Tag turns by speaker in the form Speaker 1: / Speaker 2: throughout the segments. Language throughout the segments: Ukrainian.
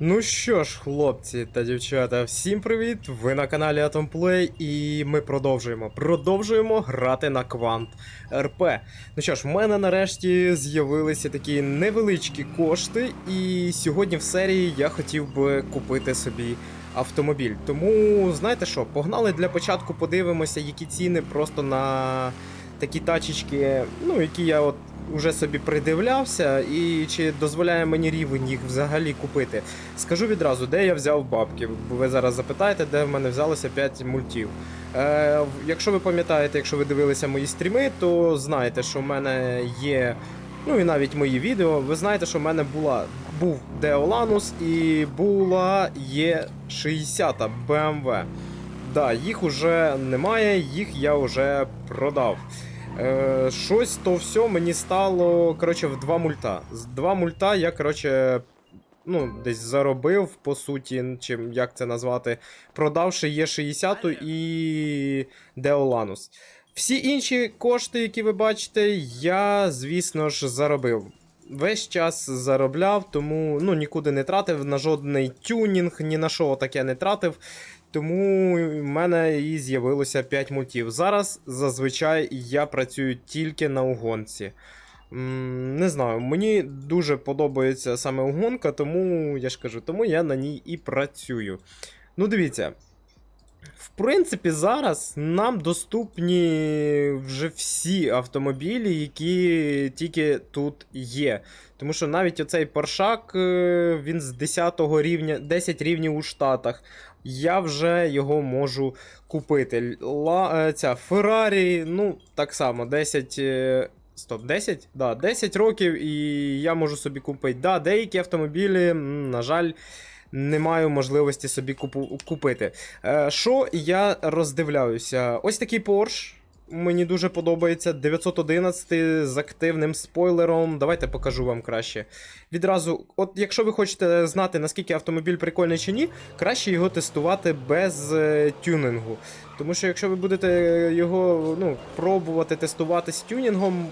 Speaker 1: Ну що ж, хлопці та дівчата, всім привіт! Ви на каналі Atom і ми продовжуємо. Продовжуємо грати на Квант РП. Ну що ж, в мене нарешті з'явилися такі невеличкі кошти, і сьогодні в серії я хотів би купити собі автомобіль. Тому знаєте що, погнали для початку, подивимося, які ціни просто на такі тачечки, ну які я от уже собі придивлявся, і чи дозволяє мені рівень їх взагалі купити. Скажу відразу, де я взяв бабки. Ви зараз запитаєте, де в мене взялося 5 мультів. Е, якщо ви пам'ятаєте, якщо ви дивилися мої стріми, то знаєте, що в мене є. Ну і навіть мої відео, ви знаєте, що в мене була був Деоланус і була є 60 BMW. Да, їх уже немає, їх я вже продав. Е, щось то все мені стало коротше, в два мульта. З два мульта я, коротше, ну, десь заробив, по суті, чим як це назвати, продавши Є60 і Деоланус. Всі інші кошти, які ви бачите, я, звісно ж, заробив. Весь час заробляв, тому ну, нікуди не тратив, на жодний тюнінг, ні на що таке не тратив. Тому в мене і з'явилося 5 мультів. Зараз зазвичай я працюю тільки на угонці. Не знаю, мені дуже подобається саме угонка, тому я ж кажу, тому я на ній і працюю. Ну, дивіться. В принципі, зараз нам доступні вже всі автомобілі, які тільки тут є. Тому що навіть оцей Поршак, е, він з 10 рівня, 10 рівнів у Штатах. Я вже його можу купити. Ла, е, ця Феррарі, ну, так само, 10. е, Стоп, 10? Да, 10 років, і я можу собі купити. Да, деякі автомобілі, на жаль, не маю можливості собі купу, купити. Е, Що я роздивляюся? Ось такий Porsche. Мені дуже подобається 911 з активним спойлером. Давайте покажу вам краще. Відразу, от якщо ви хочете знати, наскільки автомобіль прикольний чи ні, краще його тестувати без е, тюнінгу. Тому що якщо ви будете його ну, пробувати тестувати з тюнінгом,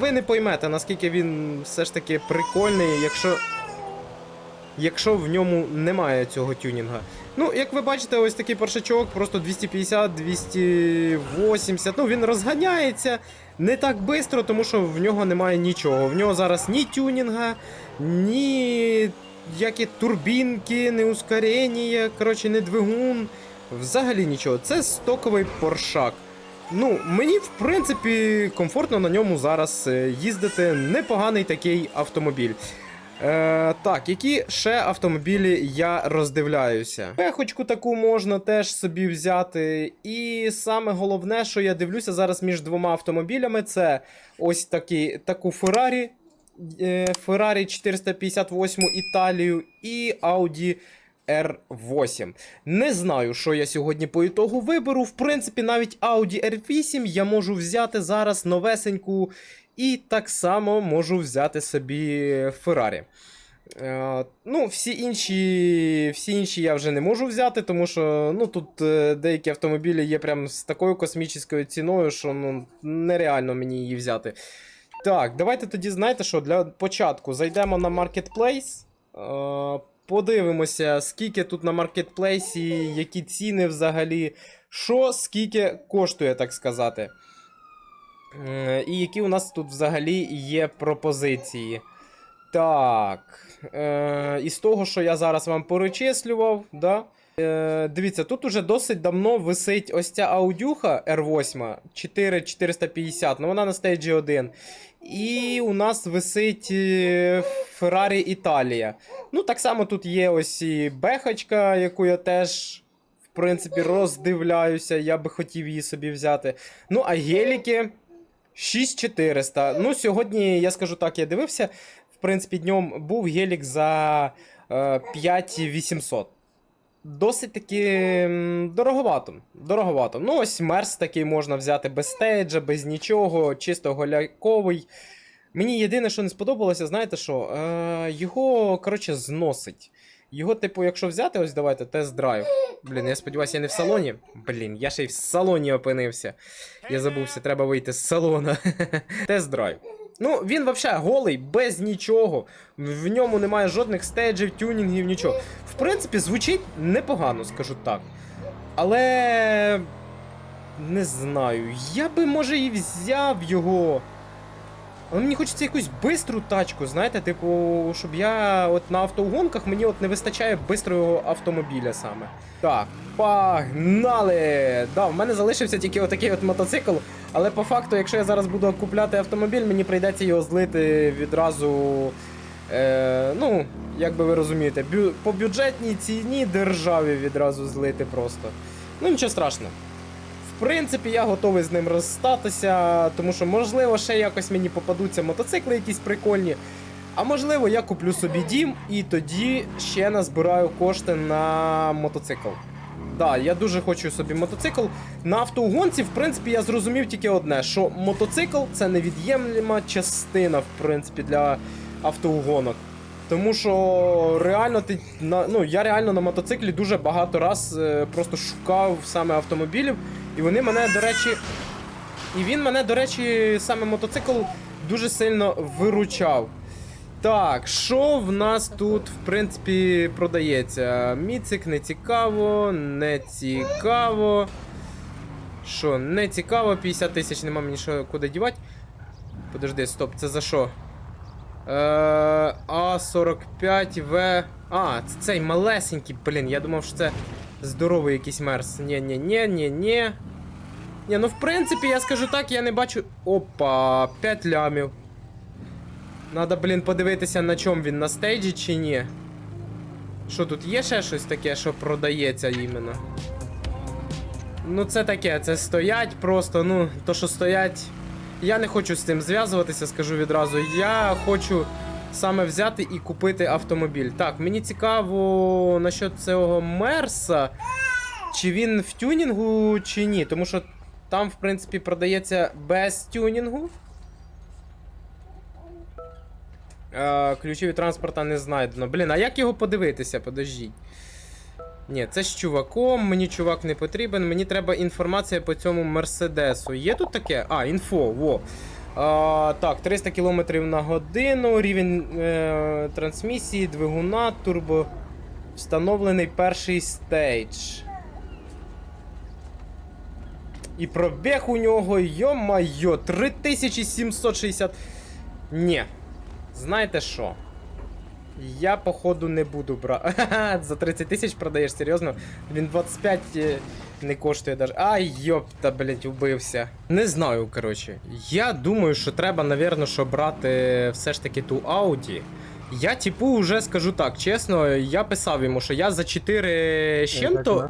Speaker 1: ви не поймете, наскільки він все ж таки прикольний, якщо. Якщо в ньому немає цього тюнінга. Ну, як ви бачите, ось такий паршачок, просто 250, 280. Ну, він розганяється не так швидко, тому що в нього немає нічого. В нього зараз ні тюнінга, ні які турбінки, ні ускорення, коротше, не двигун. Взагалі нічого. Це стоковий поршак. Ну, мені, в принципі, комфортно на ньому зараз е, їздити. Непоганий такий автомобіль. Е, так, які ще автомобілі я роздивляюся? Пехочку таку можна теж собі взяти. І саме головне, що я дивлюся зараз між двома автомобілями, це ось такі, таку Ferrari, е, Ferrari 458 Італію і Audi R8. Не знаю, що я сьогодні по ітогу виберу. В принципі, навіть Audi R8 я можу взяти зараз новесеньку. І так само можу взяти собі Ferrari. Е, ну, всі інші, всі інші я вже не можу взяти, тому що ну, тут е, деякі автомобілі є прям з такою космічною ціною, що ну, нереально мені її взяти. Так, давайте тоді знаєте що, для початку зайдемо на Marketplace. Е, подивимося, скільки тут на маркетплейсі, які ціни взагалі, що скільки коштує, так сказати. Е, І які у нас тут взагалі є пропозиції. Так. Е, із того, що я зараз вам перечислював, да? Е, дивіться, тут уже досить давно висить ось ця аудюха R8 4450, ну вона на стейджі 1. І у нас висить Ferrari Італія. Ну, так само тут є ось і бехочка, яку я теж, в принципі, роздивляюся. Я би хотів її собі взяти. Ну, а геліки. 6400. Ну, сьогодні, я скажу так, я дивився. В принципі, днем був гелік за е, 5800. Досить таки дороговато. Дороговато. Ну, ось мерс такий можна взяти без стейджа, без нічого, чисто голяковий. Мені єдине, що не сподобалося, знаєте що? Е, його, коротше, зносить. Його, типу, якщо взяти, ось давайте, тест-драйв. Блін, я сподіваюся, я не в салоні. Блін, я ще й в салоні опинився. Я забувся, треба вийти з салона. Тест-драйв. Ну, він взагалі голий, без нічого. В ньому немає жодних стейджів, тюнінгів, нічого. В принципі, звучить непогано, скажу так. Але. Не знаю. Я би, може, і взяв його. Але мені хочеться якусь бистру тачку, знаєте, типу, щоб я от на автоугонках мені от не вистачає бистрого автомобіля саме. Так, погнали! Да, в мене залишився тільки отакий от мотоцикл, але по факту, якщо я зараз буду купляти автомобіль, мені прийдеться його злити відразу. Е, ну, як би ви розумієте, бю, по бюджетній ціні державі відразу злити просто. Ну, нічого страшного. Принципі, я готовий з ним розстатися, тому що, можливо, ще якось мені попадуться мотоцикли якісь прикольні. А можливо, я куплю собі дім і тоді ще назбираю кошти на мотоцикл. Да, я дуже хочу собі мотоцикл. На автоугонці, в принципі, я зрозумів тільки одне: що мотоцикл це невід'ємлема частина, в принципі, для автоугонок. Тому що реально ти на ну я реально на мотоциклі дуже багато раз е, просто шукав саме автомобілів, і вони мене, до речі, і він мене, до речі, саме мотоцикл дуже сильно виручав. Так, що в нас тут, в принципі, продається? Міцик не цікаво, не цікаво. Що, не цікаво, 50 тисяч нема мені що куди дівати. Подожди, стоп, це за що? Е, А45В. А, це цей малесенький, блін, я думав, що це здоровий якийсь мерс. Ні, ні. Ні, ну в принципі, я скажу так, я не бачу. Опа, 5 лямів. Надо, блін, подивитися, на чому він на стейджі чи ні. Що тут є ще щось таке, що продається іменно? Ну, це таке, це стоять просто, ну, то, що стоять. Я не хочу з цим зв'язуватися, скажу відразу. Я хочу саме взяти і купити автомобіль. Так, мені цікаво насчет цього Мерса. Чи він в тюнінгу, чи ні. Тому що там, в принципі, продається без тюнінгу. Е, ключі транспорта не знайдено. Блін, а як його подивитися? Подождіть. Ні, це з чуваком, мені чувак не потрібен, мені треба інформація по цьому Мерседесу. Є тут таке? А, інфо, во. А, так, 300 км на годину, рівень е, трансмісії, двигуна, турбо. Встановлений перший стейдж. І пробіг у нього, йо-майо, 3760. Ні. Знаєте що? Я, походу, не буду брати. За 30 тисяч продаєш, серйозно? Він 25 е, не коштує даже. Ай, йопта, блять, вбився. Не знаю, коротше. Я думаю, що треба, навірно, що брати все ж таки ту Audi. Я, типу, вже скажу так, чесно, я писав йому, що я за 4 з чим-то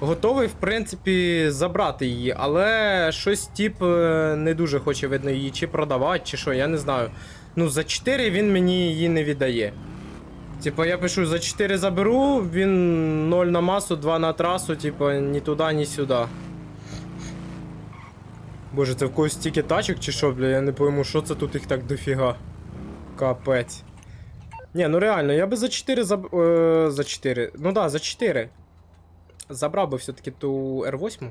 Speaker 1: готовий, в принципі, забрати її, але щось тип е, не дуже хоче, видно, її чи продавати, чи що, я не знаю. Ну, за 4 він мені її не віддає. Типа я пишу за 4 заберу, він 0 на масу, 2 на трасу, типа ні туди, ні сюди. Боже, це в когось стільки тачок чи що, бля, я не пойму, що це тут їх так дофіга. Капець. Ні, ну реально, я би за 4 заб... Е, за 4. Ну да, за 4. Забрав би все-таки ту R8.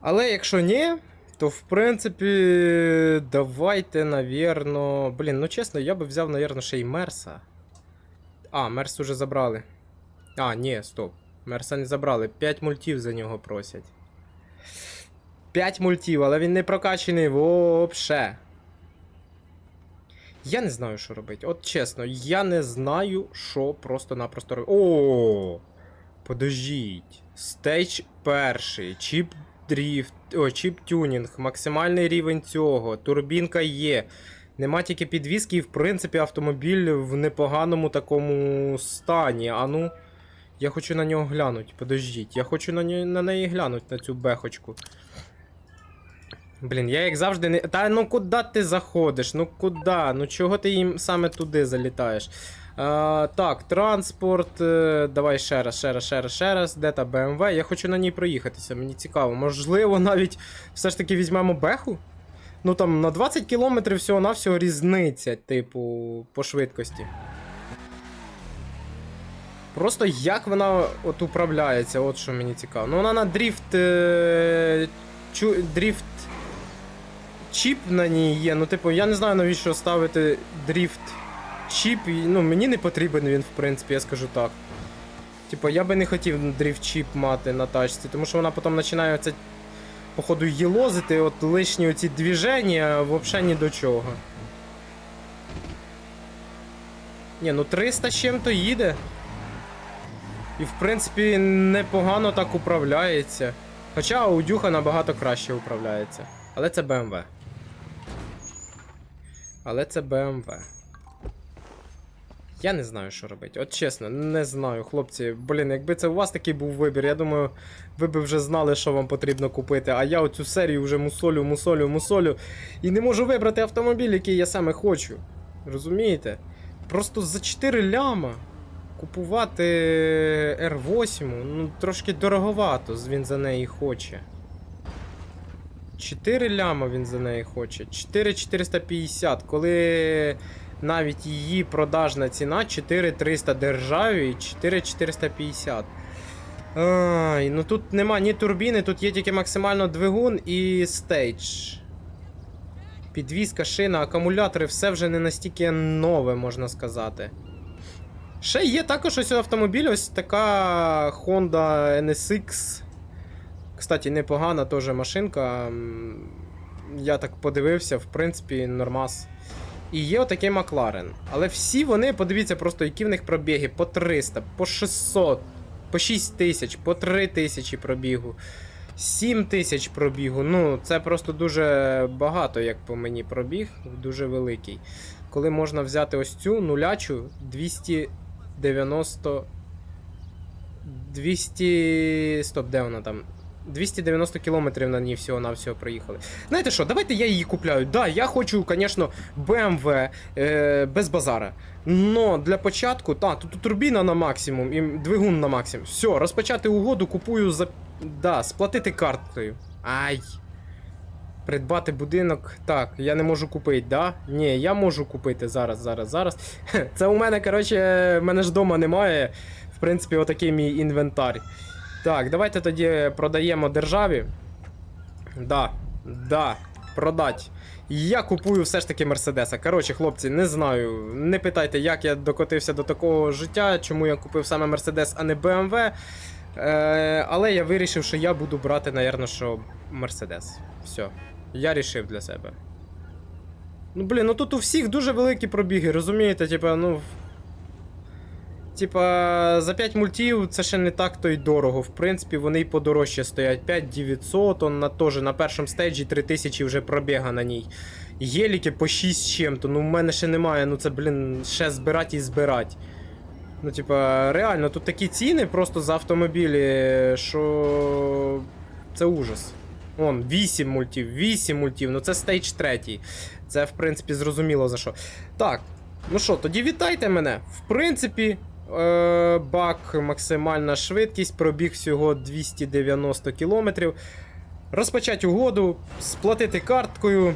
Speaker 1: Але якщо ні, то в принципі, давайте, навірно. Блін, ну чесно, я би взяв, навірно, ще й Мерса. А, Мерс уже забрали. А, ні, стоп. Мерса не забрали. 5 мультів за нього просять. 5 мультів, але він не прокачаний вообще. Я не знаю, що робити. От чесно, я не знаю, що просто-напросто робити. О! Подождіть. Стейдж перший. Чіп дріфт. О, чіп тюнінг, максимальний рівень цього. Турбінка є. Нема тільки підвіски, і в принципі автомобіль в непоганому такому стані. А ну. Я хочу на нього глянути. Подождіть. Я хочу на, на неї глянути, на цю бехочку. Блін, я як завжди не. Та ну куди ти заходиш? Ну куди? Ну чого ти їм саме туди залітаєш? А, так, транспорт. е, Давай ще раз, ще раз, ще раз, ще раз. Де та BMW? Я хочу на ній проїхатися, мені цікаво. Можливо, навіть все ж таки візьмемо беху? Ну там на 20 км всього-навсього різниця, типу, по швидкості. Просто як вона от управляється, от що мені цікаво. Ну вона на дріфт. Е, чу, дріфт чіп на ній є. Ну, типу, я не знаю навіщо ставити дріфт чіп. Ну, мені не потрібен він, в принципі, я скажу так. Типу, я би не хотів дріфт чіп мати на тачці, тому що вона потім починає це, походу, їлозити, от лишні оці движення взагалі ні до чого. Ні, ну 300 з чим-то їде. І в принципі непогано так управляється. Хоча Аудюха набагато краще управляється. Але це BMW. Але це BMW. Я не знаю, що робити. От чесно, не знаю, хлопці. Блін, якби це у вас такий був вибір, я думаю, ви б вже знали, що вам потрібно купити. А я оцю серію вже мусолю, мусолю, мусолю. І не можу вибрати автомобіль, який я саме хочу. Розумієте? Просто за 4 ляма купувати R8, ну трошки дороговато він за неї хоче. 4 ляма він за неї хоче. 4450, коли навіть її продажна ціна 4300 державі і 4450. Ай, ну тут нема ні турбіни, тут є тільки максимально двигун і стейдж. Підвізка, шина, акумулятори, все вже не настільки нове, можна сказати. Ще є також ось автомобіль, ось така Honda NSX. Кстати, непогана теж машинка. Я так подивився, в принципі, нормас. І є отакий Макларен. Але всі вони, подивіться, просто які в них пробіги по 300, по 600, по 6 тисяч, по 3 тисячі пробігу. 7 тисяч пробігу. Ну, це просто дуже багато, як по мені пробіг, дуже великий. Коли можна взяти ось цю нулячу 290. 200. Стоп, де вона там? 290 кілометрів на ній всього-навсього проїхали. Знаєте що, давайте я її купляю. Да, я хочу, звісно, BMW е, без базара. Но для початку, та, тут турбіна на максимум і двигун на максимум. Все, розпочати угоду, купую за. Да, сплатити карткою. Ай. Придбати будинок. Так, я не можу купити, да? Ні, я можу купити зараз, зараз, зараз. Це у мене, коротше, мене ж вдома немає. В принципі, отакий мій інвентар. Так, давайте тоді продаємо державі. Да, да, продать. Я купую все ж таки Мерседеса. Коротше, хлопці, не знаю. Не питайте, як я докотився до такого життя, чому я купив саме Мерседес, а не BMW. Е, але я вирішив, що я буду брати, напевно, що Мерседес. Все. Я рішив для себе. Ну, блін, ну тут у всіх дуже великі пробіги, розумієте? Типа, ну. Типа, за 5 мультів це ще не так то й дорого. В принципі, вони й подорожче стоять. 5900, он на теж на першому стейджі 3000 вже пробіга на ній. Єліки по 6 з чим-то. Ну, в мене ще немає, ну це, блін, ще збирати і збирати. Ну, типа, реально, тут такі ціни просто за автомобілі, що. Це ужас. Вон, 8 мультів, 8 мультів, ну це стейдж 3. Це, в принципі, зрозуміло за що. Так, ну що, тоді вітайте мене. В принципі, бак, максимальна швидкість, пробіг всього 290 кілометрів. Розпочати угоду, сплатити карткою.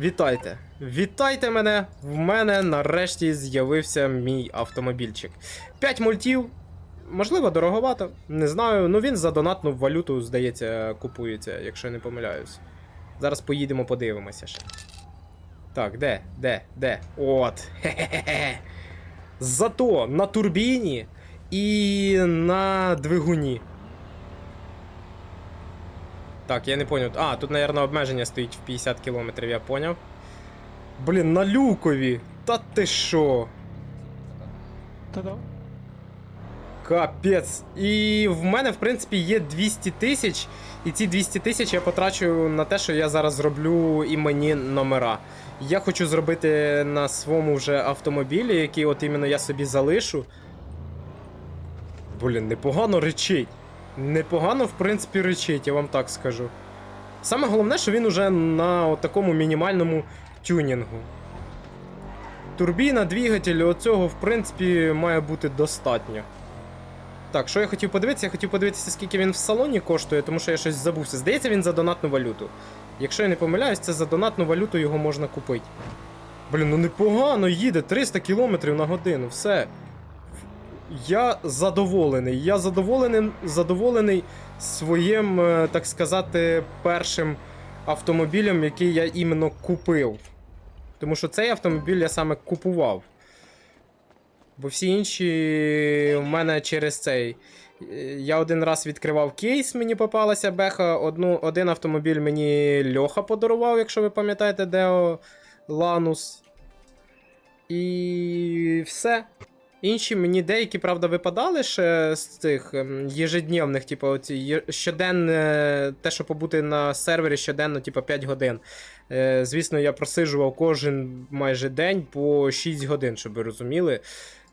Speaker 1: Вітайте! Вітайте мене! В мене нарешті з'явився мій автомобільчик. 5 мультів. Можливо, дороговато, не знаю. Ну він за донатну валюту, здається, купується, якщо я не помиляюсь. Зараз поїдемо, подивимося ще. Так, де? Де? Де? От. Хе-хе-хе. Зато на турбіні і на двигуні. Так, я не поняв. А, тут, мабуть, обмеження стоїть в 50 км, я поняв. Блін, на люкові. Та ти що?
Speaker 2: Та-да.
Speaker 1: Капець. І в мене, в принципі, є 200 тисяч, і ці 200 тисяч я потрачу на те, що я зараз зроблю іменні номера. Я хочу зробити на своєму вже автомобілі, який от іменно я собі залишу. Блін, непогано речить. Непогано, в принципі, речить, я вам так скажу. Саме головне, що він уже на такому мінімальному тюнінгу. Турбіна, двигатель, оцього, в принципі, має бути достатньо. Так, що я хотів подивитися? Я хотів подивитися, скільки він в салоні коштує, тому що я щось забувся. Здається, він за донатну валюту. Якщо я не помиляюсь, це за донатну валюту його можна купити. Блін, ну непогано їде, 300 км на годину, все. Я задоволений. Я задоволений, задоволений своїм, е, так сказати, першим автомобілем, який я іменно купив. Тому що цей автомобіль я саме купував. Бо всі інші в мене через цей. Я один раз відкривав кейс, мені попалася беха. Одну, один автомобіль мені Льоха подарував, якщо ви пам'ятаєте, Део Ланус. І все. Інші мені деякі, правда, випадали ще з цих єжедневних, типу, оці є- щоденне, те, що побути на сервері щоденно, типу, 5 годин. Е, звісно, я просиджував кожен майже день по 6 годин, щоб ви розуміли.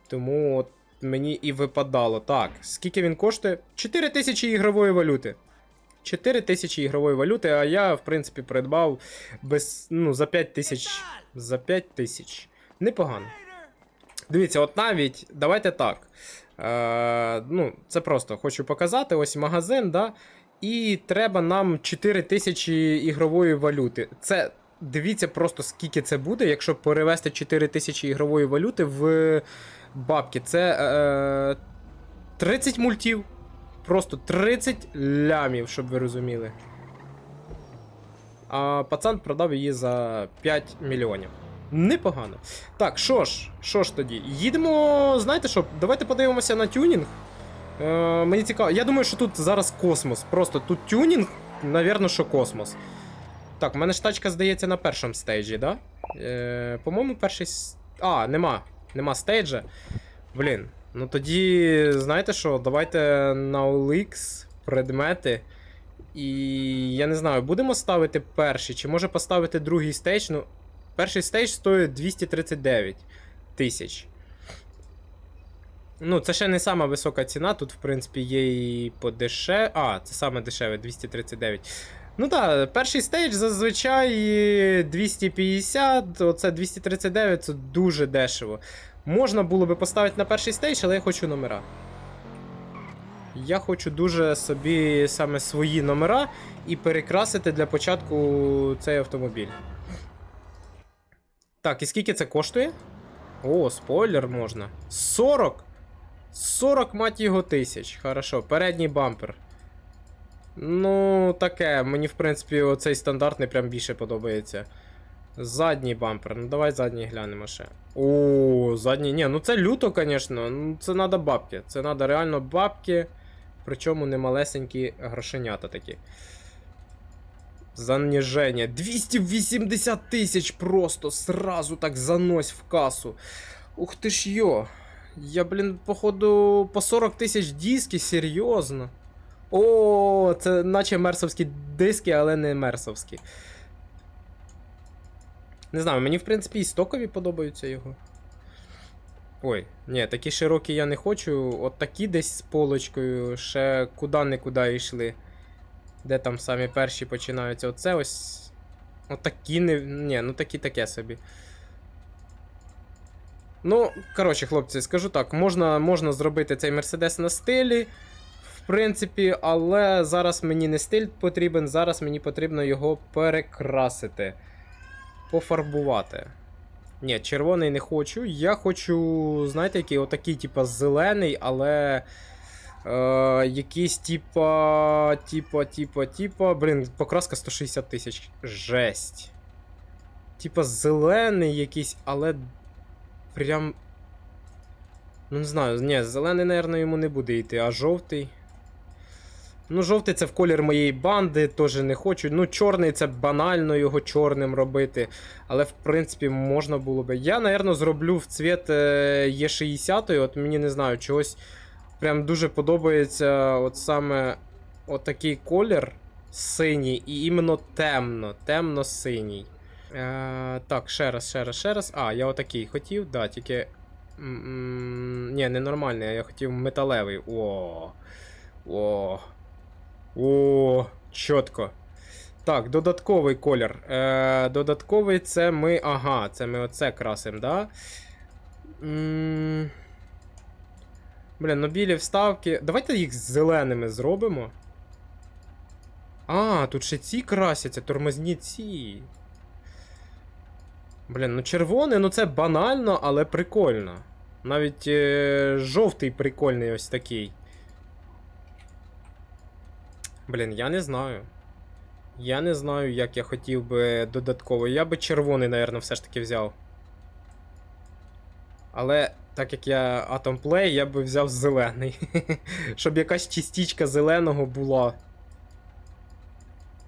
Speaker 1: Тому от мені і випадало. Так, скільки він коштує? 4 тисячі ігрової валюти. 4 тисячі ігрової валюти, а я, в принципі, придбав без, ну, за 5 тисяч. За 5 тисяч. Непогано. Дивіться, от навіть, давайте так. Е, ну, це просто хочу показати. Ось магазин, да? І треба нам 4 тисячі ігрової валюти. Це дивіться просто скільки це буде, якщо перевести 4 тисячі ігрової валюти в бабки. Це е, 30 мультів. Просто 30 лямів, щоб ви розуміли. А пацан продав її за 5 мільйонів. Непогано. Так, що ж, що ж тоді? Їдемо. Знаєте що? Давайте подивимося на тюнінг. Е, мені цікаво. Я думаю, що тут зараз космос. Просто тут тюнінг, навірно, що космос. Так, у мене ж тачка здається на першому стейджі, да? Е, по-моєму, перший. А, нема. Нема стейджа. Блін. Ну тоді, знаєте що, давайте на OLX предмети. І я не знаю, будемо ставити перший, чи може поставити другий стейдж. Ну, перший стейдж стоїть 239 тисяч. Ну, це ще не сама висока ціна. Тут, в принципі, є і подешеве. А, це саме дешеве 239. Ну так, перший стейдж зазвичай 250, оце 239 це дуже дешево. Можна було би поставити на перший стейдж, але я хочу номера. Я хочу дуже собі саме свої номера і перекрасити для початку цей автомобіль. Так, і скільки це коштує? О, спойлер можна. 40! 40 мать його тисяч. Хорошо, передній бампер. Ну, таке, мені, в принципі, оцей стандартний прям більше подобається. Задній бампер. Ну давай задній глянемо ще. О, задній. Ні, ну це люто, звісно. Ну, це треба бабки. Це треба реально бабки. Причому не малесенькі грошенята такі. Заніження. 280 тисяч просто сразу так занось в касу. Ух ти ж йо. Я, блін, походу, по 40 тисяч диски, серйозно. О, це наче мерсовські диски, але не мерсовські. Не знаю, мені, в принципі, і стокові подобаються його. Ой, ні, такі широкі я не хочу. От такі десь з полочкою, ще куди-не-куди йшли. Де там самі перші починаються. Оце ось. От такі не. Ні, ну такі таке собі. Ну, коротше, хлопці, скажу так, можна, можна зробити цей Мерседес на стилі. Принципі, але зараз мені не стиль потрібен, зараз мені потрібно його перекрасити. Пофарбувати. Ні, червоний не хочу. Я хочу, знаєте, який отакий, типа, зелений, але. Е, якийсь типа. Типа, типа, типа. Блін, покраска 160 тисяч. Жесть. Типа зелений якийсь, але. Прям. Ну, не знаю, ні, зелений, напевно, йому не буде йти, а жовтий. Ну, жовтий це в колір моєї банди, теж не хочу. Ну, чорний це банально його чорним робити. Але, в принципі, можна було би. Я, напевно, зроблю в цвіт е, Е60, от мені не знаю, чогось прям дуже подобається от саме отакий колір синій і іменно темно, темно-синій. Е, так, ще раз, ще раз, ще раз. А, я отакий хотів, да, тільки. м, м, Ні, не нормальний, а я хотів металевий. О. О. О, чітко. Так, додатковий колір. Е, додатковий це ми. Ага, це ми оце красимо, да? Блін, ну білі вставки. Давайте їх зеленими зробимо. А, тут ще ці красяться, тормозні ці. Блін, ну червоний, ну це банально, але прикольно. Навіть е, жовтий прикольний ось такий. Блін, я не знаю. Я не знаю, як я хотів би додатково. Я би червоний, напевно, все ж таки взяв. Але так як я Play, я би взяв зелений. Щоб якась частичка зеленого була.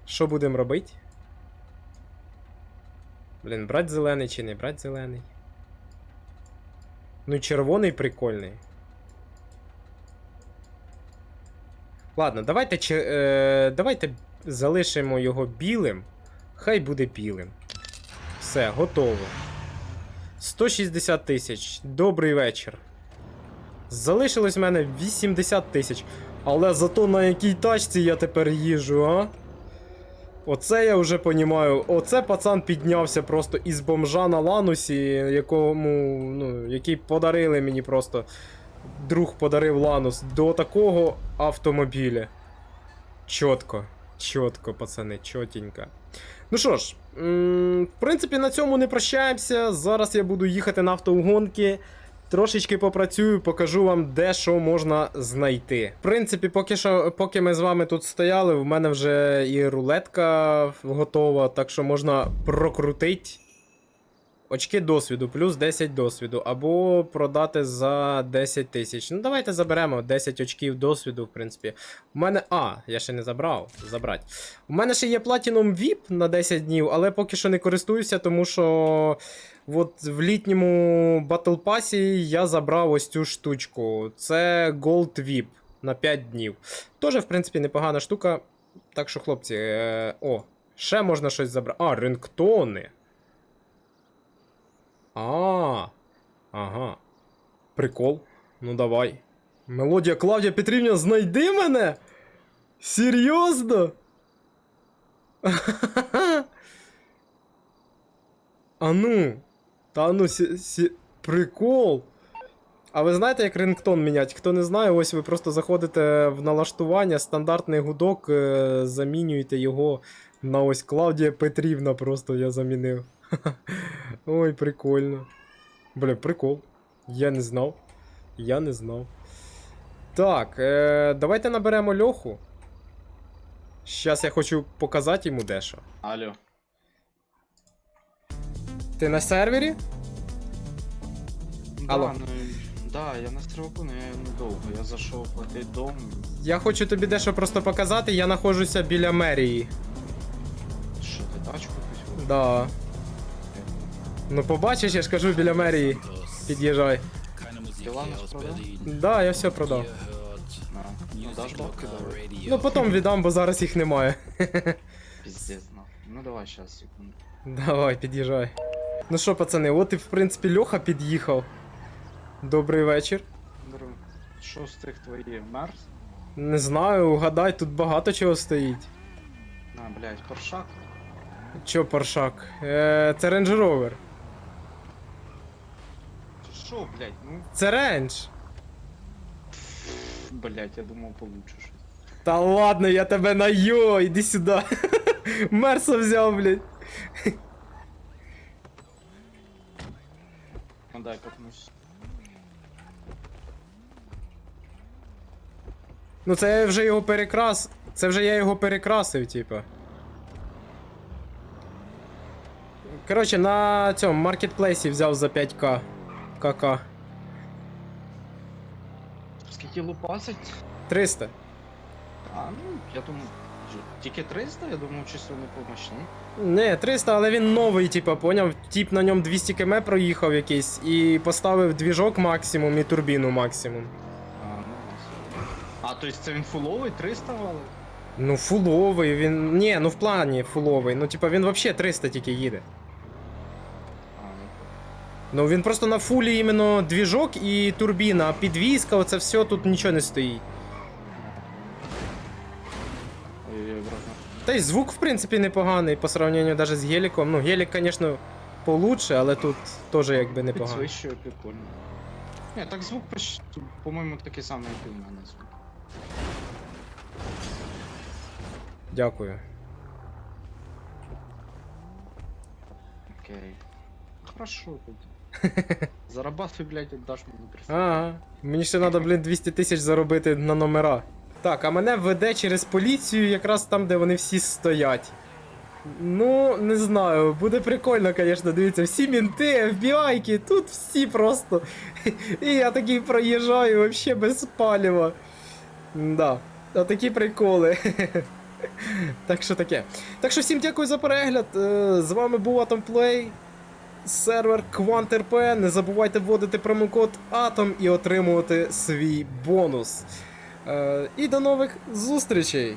Speaker 1: Що будемо робити? Блін, брать зелений чи не брать зелений? Ну, червоний прикольний. Ладно, давайте, че- е, давайте залишимо його білим. Хай буде білим. Все, готово. 160 тисяч. Добрий вечір. Залишилось в мене 80 тисяч. Але зато на якій тачці я тепер їжджу, а? Оце я вже понімаю. Оце пацан піднявся просто із бомжа на ланусі, якому, ну, який подарили мені просто. Друг подарив ланус до такого автомобіля. Чотко, чотко, пацани, чотенько. Ну що ж, в принципі, на цьому не прощаємося. Зараз я буду їхати на автоугонки. Трошечки попрацюю, покажу вам, де що можна знайти. В принципі, поки що, поки ми з вами тут стояли, в мене вже і рулетка готова, так що можна прокрутити. Очки досвіду, плюс 10 досвіду, або продати за 10 тисяч. Ну, давайте заберемо 10 очків досвіду, в принципі. У мене. А, я ще не забрав. Забрать. У мене ще є Platinum VIP на 10 днів, але поки що не користуюся, тому що от в літньому Battle Pass я забрав ось цю штучку. Це Gold VIP на 5 днів. Тоже, в принципі, непогана штука. Так що, хлопці, е... о, ще можна щось забрати. А, рингтони. А, ага. Прикол. Ну давай. Мелодія Клавдія Петрівна, знайди мене! Серйозно? А ну. Та ну, сі, сі... прикол. А ви знаєте, як рингтон міняти? Хто не знає, ось ви просто заходите в налаштування, стандартний гудок, е, замінюєте його на ось Клавдія Петрівна, просто я замінив. Ой, прикольно. Бля, прикол. Я не знав. Я не знав. Так, е, давайте наберемо Льоху. Щас я хочу показати йому дещо.
Speaker 3: Алло.
Speaker 1: Ти на сервері? Алло.
Speaker 3: Ну, да, я на стрілку, но я недовго. Я зайшов платити дом.
Speaker 1: Я хочу тобі дещо просто показати, я знаходжуся біля мерії.
Speaker 3: Тачку купив?
Speaker 1: Да. Ну побачиш, я ж кажу біля мерії. Під'їжджай. Да, я все продав.
Speaker 3: Ну даш бабки давай.
Speaker 1: Ну потім віддам, бо зараз їх немає.
Speaker 3: Пиздец, на. Ну давай сейчас, секунду.
Speaker 1: Давай, під'їжджай. Ну що, пацани, от і в принципі Льоха під'їхав. Добрий вечір.
Speaker 3: Здорово. Що з тих твоїх мерз?
Speaker 1: Не знаю, угадай, тут багато чого стоїть.
Speaker 3: На, блядь, поршак.
Speaker 1: Чо, паршак? Е, це Range Rover.
Speaker 3: Що, блядь, ну,
Speaker 1: Це рендж.
Speaker 3: блядь, я думав получше щось.
Speaker 1: Та ладно, я тебе на йо, іди сюди. Мерса взяв, блядь.
Speaker 3: Ну дай копнусь.
Speaker 1: Ну це я вже його перекрас. Це вже я його перекрасив, типа. Коротше, на цьому маркетплейсі взяв за 5к. КК.
Speaker 3: Скільки лупасить?
Speaker 1: 300.
Speaker 3: А, ну, я думаю, тільки 300, я думав, чисто не помощні.
Speaker 1: Не, 300, але він новий, типа, поняв? Тіп на ньому 200 км проїхав якийсь і поставив двіжок максимум і турбіну максимум.
Speaker 3: А, ну. А, то есть це він фуловий 300 валить?
Speaker 1: Ну, фуловий, він. Ні, ну в плані фуловий. Ну, типа, він взагалі 300 тільки їде.
Speaker 3: Ну,
Speaker 1: він просто на фулі іменно двіжок і турбіна, а підвізка, оце все тут нічого не стоїть. Та й звук, в принципі, непоганий по сравненню навіть з геліком. Ну, гелік, звісно, получше, але тут теж якби непогано.
Speaker 3: Підсвищує прикольно. Не, так звук, по-моєму, такий самий, як і в мене звук.
Speaker 1: Дякую.
Speaker 3: Окей. Хорошо тут. Зарабатывай, блядь, отдашь мені присутку.
Speaker 1: Ага. Мені ще треба, блін, 200 тисяч заробити на номера. Так, а мене веде через поліцію, якраз там, де вони всі стоять. Ну, не знаю, буде прикольно, звісно, дивіться, всі мінти, FBI, тут всі просто. І я такий проїжджаю взагалі без палива. Да, отакі приколи. Так що таке. Так що всім дякую за перегляд. Е, З вами був AtomPlay, сервер QuantRP. Не забувайте вводити промокод ATOM і отримувати свій бонус. Е, І до нових зустрічей!